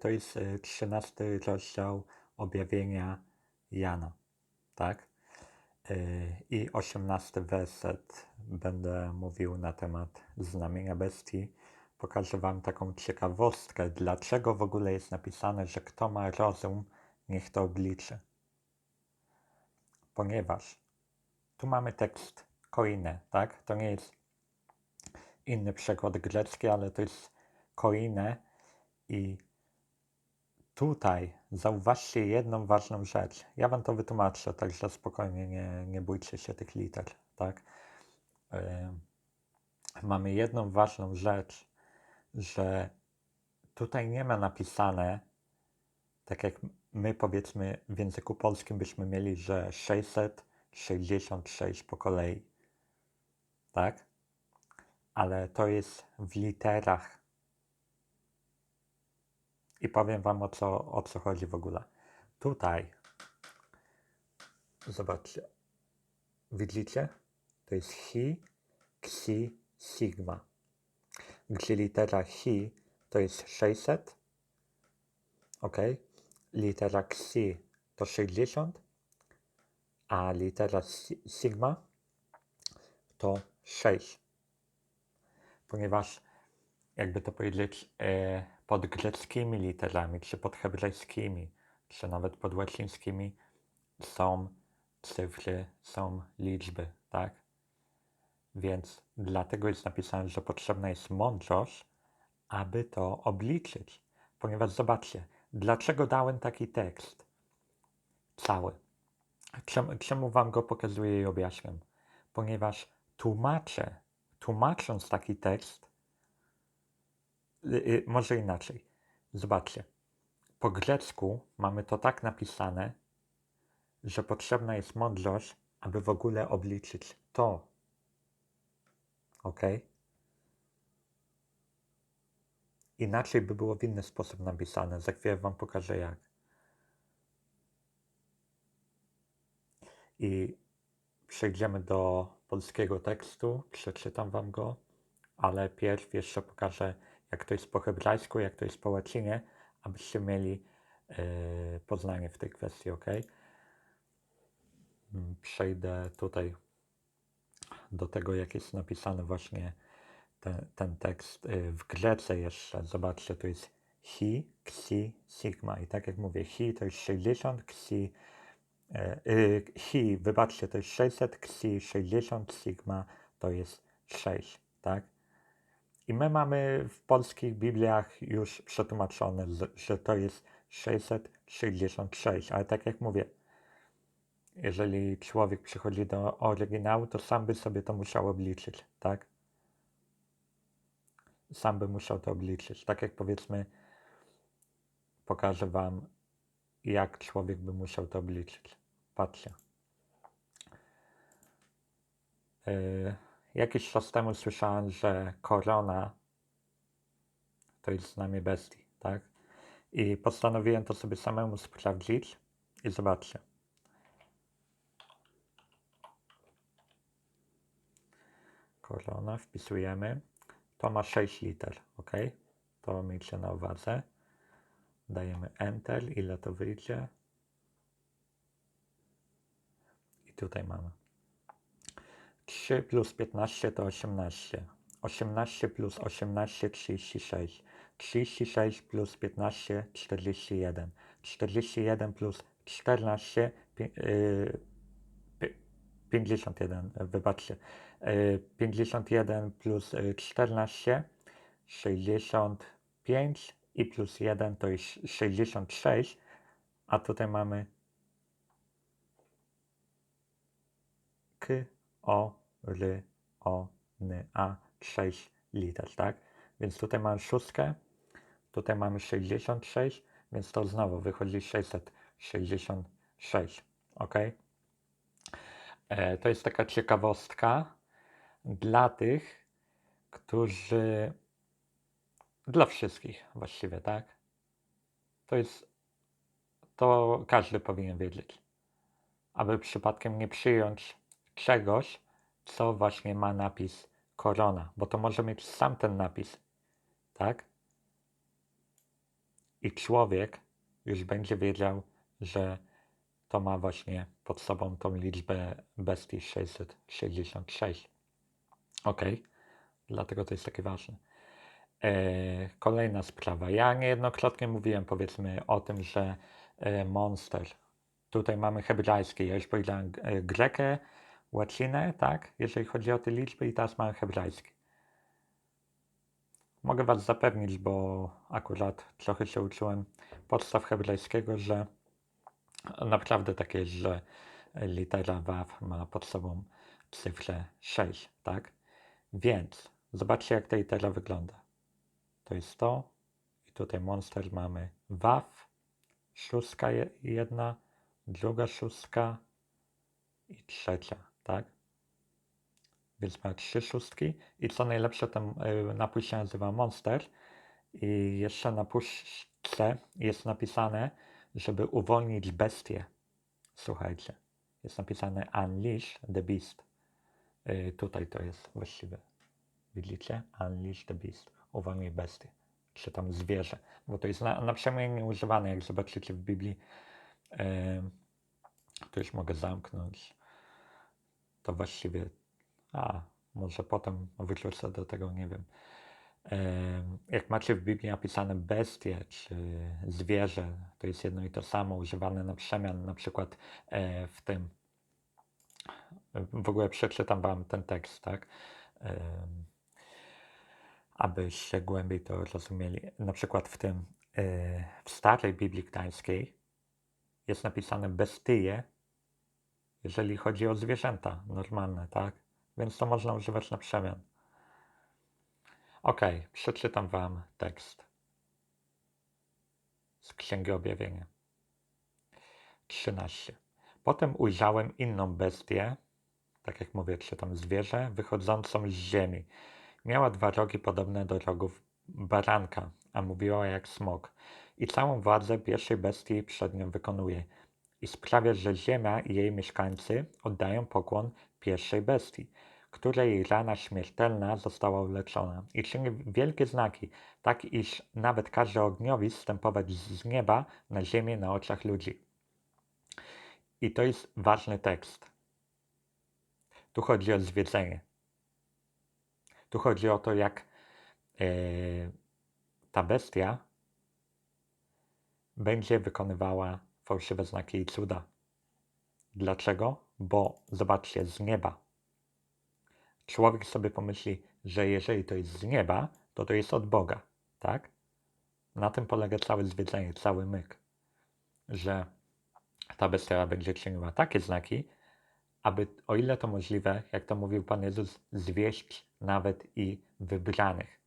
To jest e, 13 rozdział objawienia Jana, tak? E, I 18 werset będę mówił na temat znamienia bestii. Pokażę Wam taką ciekawostkę, dlaczego w ogóle jest napisane, że kto ma rozum, niech to obliczy. Ponieważ tu mamy tekst koine, tak? To nie jest inny przekład grecki, ale to jest koine i tutaj zauważcie jedną ważną rzecz. Ja wam to wytłumaczę, także spokojnie nie, nie bójcie się tych liter, tak? Yy, mamy jedną ważną rzecz, że tutaj nie ma napisane, tak jak my powiedzmy w języku polskim byśmy mieli, że 666 po kolei, tak? Ale to jest w literach i powiem Wam o co, o co chodzi w ogóle. Tutaj, zobaczcie, widzicie? To jest Hi, Xi, Sigma. Gdzie litera Hi to jest 600, ok? Litera Xi to 60, a litera si- Sigma to 6. Ponieważ, jakby to powiedzieć, e, pod greckimi literami, czy pod hebrajskimi, czy nawet pod łacińskimi są cyfry, są liczby, tak? Więc dlatego jest napisane, że potrzebna jest mądrość, aby to obliczyć. Ponieważ zobaczcie, dlaczego dałem taki tekst cały? Czemu, czemu wam go pokazuję i objaśniam? Ponieważ tłumaczę, tłumacząc taki tekst, y, y, może inaczej. Zobaczcie. Po grecku mamy to tak napisane, że potrzebna jest mądrość, aby w ogóle obliczyć to. Ok? Inaczej by było w inny sposób napisane. Za chwilę Wam pokażę jak. I przejdziemy do polskiego tekstu, przeczytam Wam go, ale pierw jeszcze pokażę, jak to jest po hebrajsku, jak to jest po łacinie, abyście mieli yy, poznanie w tej kwestii, ok? Mm, Przejdę tutaj do tego, jak jest napisany właśnie ten, ten tekst yy, w Grece jeszcze. Zobaczcie, to jest hi, ksi, sigma. I tak jak mówię, hi to jest 60, ksi, e, y, hi, wybaczcie, to jest 600, ksi 60, sigma to jest 6, tak? I my mamy w polskich Bibliach już przetłumaczone, że to jest 666, ale tak jak mówię, jeżeli człowiek przychodzi do oryginału, to sam by sobie to musiał obliczyć, tak? Sam by musiał to obliczyć. Tak jak powiedzmy, pokażę Wam, jak człowiek by musiał to obliczyć. Patrzcie. Yy, jakiś czas temu słyszałem, że korona to jest znamie bestii, tak? I postanowiłem to sobie samemu sprawdzić i zobaczcie. Korona, wpisujemy. To ma 6 liter, ok? To miejcie na uwadze. Dajemy Enter, ile to wyjdzie. I tutaj mamy. 3 plus 15 to 18. 18 plus 18 36. 36 plus 15 41. 41 plus 14 pi- yy, pi- 51, e, wybaczcie. Yy, 51 plus y, 14 65 i plus 1 to jest 66, a tutaj mamy K, O, R, O, N, A, 6 liter, tak? Więc tutaj mamy szóstkę, tutaj mamy 66, więc to znowu wychodzi 666, ok? E, to jest taka ciekawostka dla tych, którzy, dla wszystkich właściwie, tak? To jest, to każdy powinien wiedzieć, aby przypadkiem nie przyjąć czegoś, co właśnie ma napis korona, bo to może mieć sam ten napis, tak? i człowiek już będzie wiedział, że to ma właśnie pod sobą tą liczbę bestii 666. Ok, dlatego to jest takie ważne. E, kolejna sprawa. Ja niejednokrotnie mówiłem, powiedzmy, o tym, że e, monster. Tutaj mamy hebrajskie. Ja już powiedziałem e, grekę, łacinę, tak? Jeżeli chodzi o te liczby, i teraz mamy hebrajskie. Mogę Was zapewnić, bo akurat trochę się uczyłem podstaw hebrajskiego, że naprawdę tak jest, że litera WAW ma pod sobą cyfrę 6, tak? Więc zobaczcie, jak ta litera wygląda. To jest to. I tutaj monster mamy WAW, szóstka je- jedna, druga szóstka i trzecia, tak? Więc ma trzy szóstki. I co najlepsze, ten y, napój się nazywa Monster. I jeszcze na puszce jest napisane, żeby uwolnić bestię. Słuchajcie, jest napisane Unleash the Beast. Y, tutaj to jest właściwe. Widzicie? Unleash the Beast. Uwolnij bestię. Czy tam zwierzę. Bo to jest na, na przemianie używane, jak zobaczycie w Biblii. Y, to już mogę zamknąć. To właściwie a, może potem wrócę do tego, nie wiem. Em, Jak macie w Biblii napisane bestie czy zwierzę, to jest jedno i to samo, używane na przemian, na przykład e, w tym. W ogóle przeczytam Wam ten tekst, tak? Abyście głębiej to rozumieli. Na przykład w tym, e, w starej Biblii Gdańskiej jest napisane bestie, jeżeli chodzi o zwierzęta normalne, tak? Więc to można używać na przemian. Ok, przeczytam Wam tekst z Księgi Objawienia. 13. Potem ujrzałem inną bestię, tak jak mówię, czytam zwierzę, wychodzącą z ziemi. Miała dwa rogi podobne do rogów baranka, a mówiła jak smok. I całą władzę pierwszej bestii przed nią wykonuje. I sprawia, że ziemia i jej mieszkańcy oddają pokłon pierwszej bestii, której rana śmiertelna została uleczona. I czyni wielkie znaki, tak iż nawet każe ogniowi zstępować z nieba na ziemię na oczach ludzi. I to jest ważny tekst. Tu chodzi o zwiedzenie. Tu chodzi o to, jak e, ta bestia będzie wykonywała fałszywe znaki i cuda. Dlaczego? Bo zobaczcie, z nieba. Człowiek sobie pomyśli, że jeżeli to jest z nieba, to to jest od Boga, tak? Na tym polega całe zwiedzenie, cały myk, że ta bestia będzie czyniła takie znaki, aby, o ile to możliwe, jak to mówił Pan Jezus, zwieść nawet i wybranych.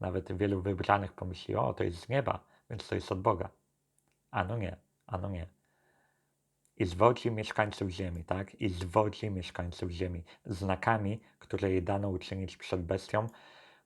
Nawet wielu wybranych pomyśli, o, to jest z nieba, więc to jest od Boga. A no nie, a no nie. I zwodzi mieszkańców ziemi, tak? I zwodzi mieszkańców ziemi znakami, które jej dano uczynić przed bestią,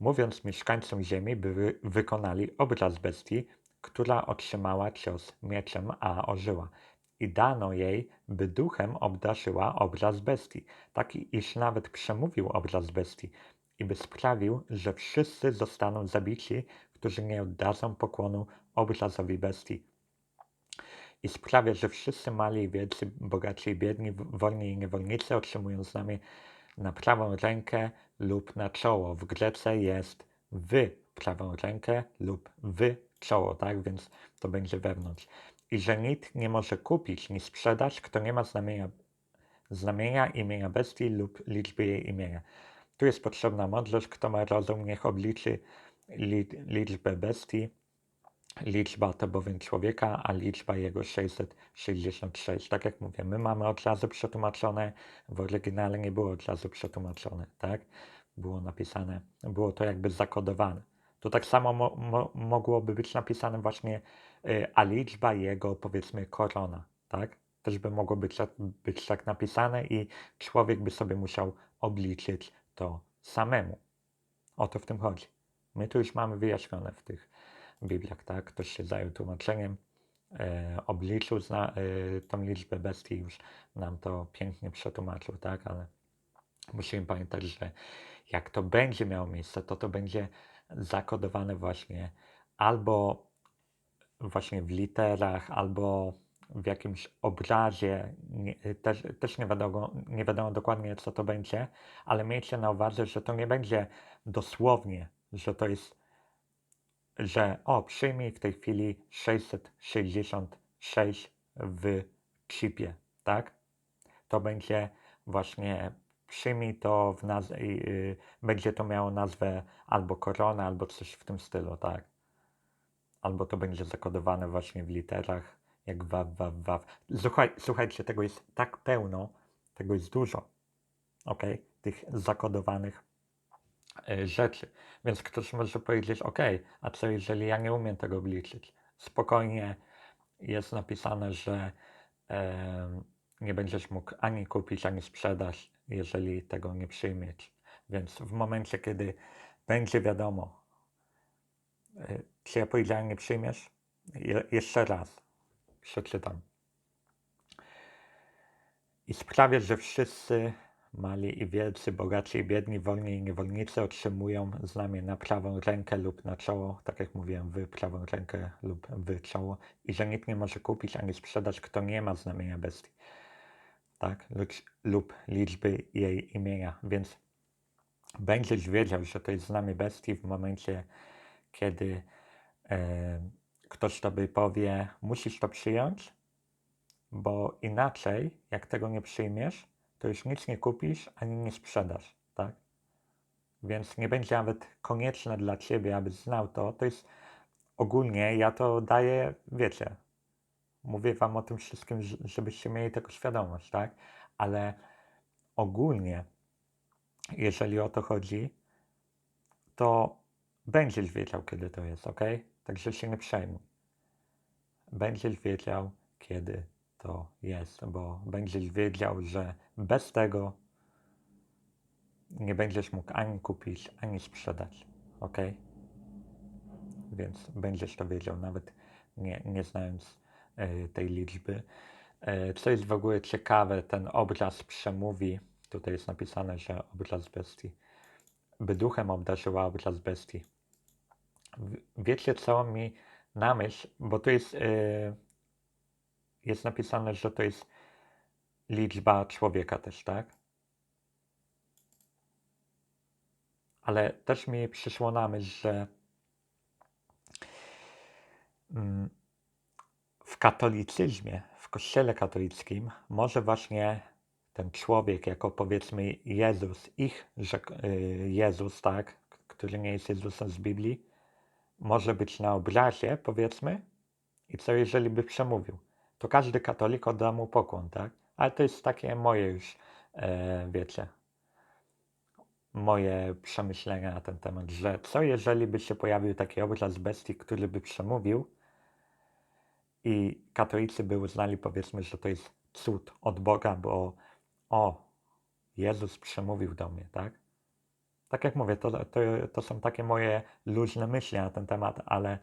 mówiąc mieszkańcom ziemi, by wy wykonali obraz bestii, która otrzymała cios mieczem, a ożyła. I dano jej, by duchem obdarzyła obraz bestii, taki iż nawet przemówił obraz bestii, i by sprawił, że wszyscy zostaną zabici, którzy nie oddadzą pokłonu obrazowi bestii. I sprawia, że wszyscy mali i wielcy, bogaci i biedni, wolni i niewolnicy otrzymują znamię na prawą rękę lub na czoło. W Grece jest w prawą rękę lub w czoło, tak? Więc to będzie wewnątrz. I że nikt nie może kupić ni sprzedać, kto nie ma znamienia, znamienia imienia bestii lub liczby jej imienia. Tu jest potrzebna mądrość. Kto ma rozum, niech obliczy li, liczbę bestii. Liczba to bowiem człowieka, a liczba jego 666. Tak jak mówię, my mamy od razu przetłumaczone, w oryginale nie było od razu przetłumaczone, tak? Było napisane, było to jakby zakodowane. To tak samo mo, mo, mogłoby być napisane właśnie, y, a liczba jego powiedzmy korona, tak? Też by mogło być, tak- być tak napisane i człowiek by sobie musiał obliczyć to samemu. O to w tym chodzi. My tu już mamy wyjaśnione w tych Bibliach, tak? Ktoś się zajął tłumaczeniem, e, obliczył zna, e, tą liczbę bestii, już nam to pięknie przetłumaczył, tak? Ale musimy pamiętać, że jak to będzie miało miejsce, to to będzie zakodowane właśnie albo właśnie w literach albo w jakimś obrazie, nie, też, też nie, wiadomo, nie wiadomo dokładnie co to będzie, ale miejcie na uwadze, że to nie będzie dosłownie, że to jest, że o, przyjmij w tej chwili 666 w chipie, tak? To będzie właśnie, przyjmij to w nazwie, yy, będzie to miało nazwę albo korona, albo coś w tym stylu, tak? Albo to będzie zakodowane właśnie w literach, jak waw, waw, waw. Słuchaj, słuchajcie, tego jest tak pełno, tego jest dużo, ok? Tych zakodowanych rzeczy. Więc ktoś może powiedzieć, ok, a co jeżeli ja nie umiem tego obliczyć? Spokojnie jest napisane, że em, nie będziesz mógł ani kupić, ani sprzedać, jeżeli tego nie przyjmiesz. Więc w momencie, kiedy będzie wiadomo, y, czy ja powiedziałem, nie przyjmiesz, je, jeszcze raz przeczytam. I sprawię, że wszyscy mali i wielcy, bogaci i biedni, wolni i niewolnicy otrzymują znamię na prawą rękę lub na czoło, tak jak mówiłem, w prawą rękę lub w czoło, i że nikt nie może kupić ani sprzedać, kto nie ma znamienia bestii, tak, lub, liczby jej imienia. Więc będziesz wiedział, że to jest znamię bestii w momencie, kiedy e, ktoś tobie powie, musisz to przyjąć, bo inaczej, jak tego nie przyjmiesz, to już nic nie kupisz ani nie sprzedasz, tak? Więc nie będzie nawet konieczne dla ciebie, abyś znał to. To jest ogólnie, ja to daję, wiecie, mówię wam o tym wszystkim, żebyście mieli tego świadomość, tak? Ale ogólnie, jeżeli o to chodzi, to będziesz wiedział, kiedy to jest, ok? Także się nie przejmuj. Będziesz wiedział, kiedy to jest, bo będziesz wiedział, że bez tego nie będziesz mógł ani kupić, ani sprzedać, ok? Więc będziesz to wiedział, nawet nie, nie znając e, tej liczby. E, co jest w ogóle ciekawe, ten obraz przemówi, tutaj jest napisane, że obraz bestii, by duchem obdarzyła obraz bestii. Wiecie, co mi na myśl, bo tu jest, e, jest napisane, że to jest liczba człowieka też, tak? Ale też mi przyszło na myśl, że mm, w katolicyzmie, w kościele katolickim, może właśnie ten człowiek, jako powiedzmy Jezus, ich y, Jezus, tak, który nie jest Jezusem z Biblii, może być na obrazie, powiedzmy, i co jeżeli by przemówił? To każdy katolik odda mu pokłon, tak? Ale to jest takie moje już, e, wiecie, moje przemyślenia na ten temat, że co jeżeli by się pojawił taki obraz bestii, który by przemówił i katolicy by uznali, powiedzmy, że to jest cud od Boga, bo o, Jezus przemówił do mnie, tak? Tak jak mówię, to, to, to są takie moje luźne myśli na ten temat, ale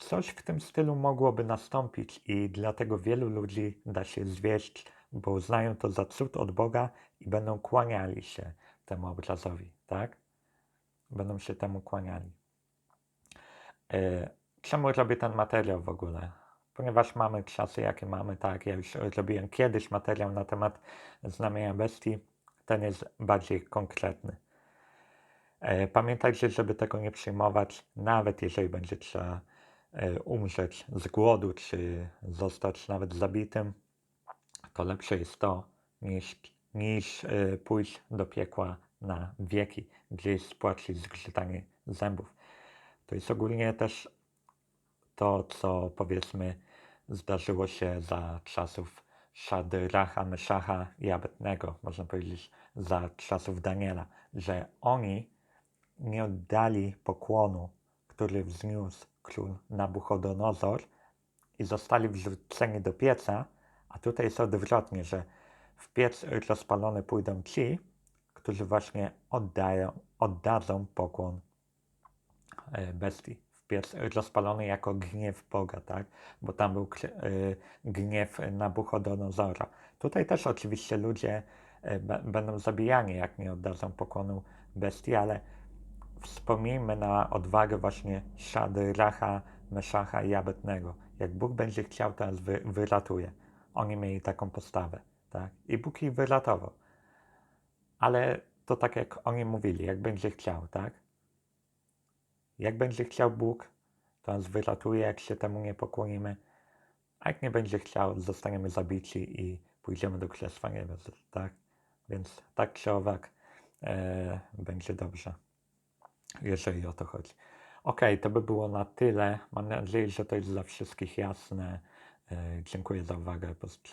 coś w tym stylu mogłoby nastąpić i dlatego wielu ludzi da się zwieść, bo uznają to za cud od Boga i będą kłaniali się temu obrazowi, tak? Będą się temu kłaniali. E, Czemu robię ten materiał w ogóle? Ponieważ mamy czasy, jakie mamy, tak, ja już robiłem kiedyś materiał na temat znamienia bestii, ten jest bardziej konkretny. E, Pamiętajcie, żeby tego nie przyjmować, nawet jeżeli będzie trzeba umrzeć z głodu, czy zostać nawet zabitym, to lepsze jest to, niż, niż e, pójść do piekła na wieki, gdzie jest płacz zgrzytanie zębów. To jest ogólnie też to, co powiedzmy zdarzyło się za czasów Szadracha, Meszacha i Abednego, można powiedzieć za czasów Daniela, że oni nie oddali pokłonu, który wzniósł król Nabuchodonozor i zostali wrzuceni do pieca, a tutaj jest odwrotnie, że w piec rozpalony pójdą ci, którzy właśnie oddają, oddadzą pokłon e, bestii. W piec rozpalony jako gniew Boga, tak? Bo tam był e, gniew Nabuchodonozora. Tutaj też oczywiście ludzie e, będą zabijani, jak nie oddadzą pokłonu bestii, ale wspomnijmy na odwagę właśnie Shadracha, Meszacha i Abednego. Jak Bóg będzie chciał, to nas wy, wyratuje. Oni mieli taką postawę, tak? I Bóg ich wyratował. Ale to tak jak oni mówili, jak będzie chciał, tak? Jak będzie chciał Bóg, to nas wyratuje, jak się temu nie pokłonimy. A jak nie będzie chciał, zostaniemy zabici i pójdziemy do Królestwa Niebios, tak? Więc tak czy owak e, będzie dobrze, jeżeli o to chodzi. Okej, to by było na tyle. Mam nadzieję, że to jest dla wszystkich jasne. E, dziękuję za uwagę. Pozdrawiam.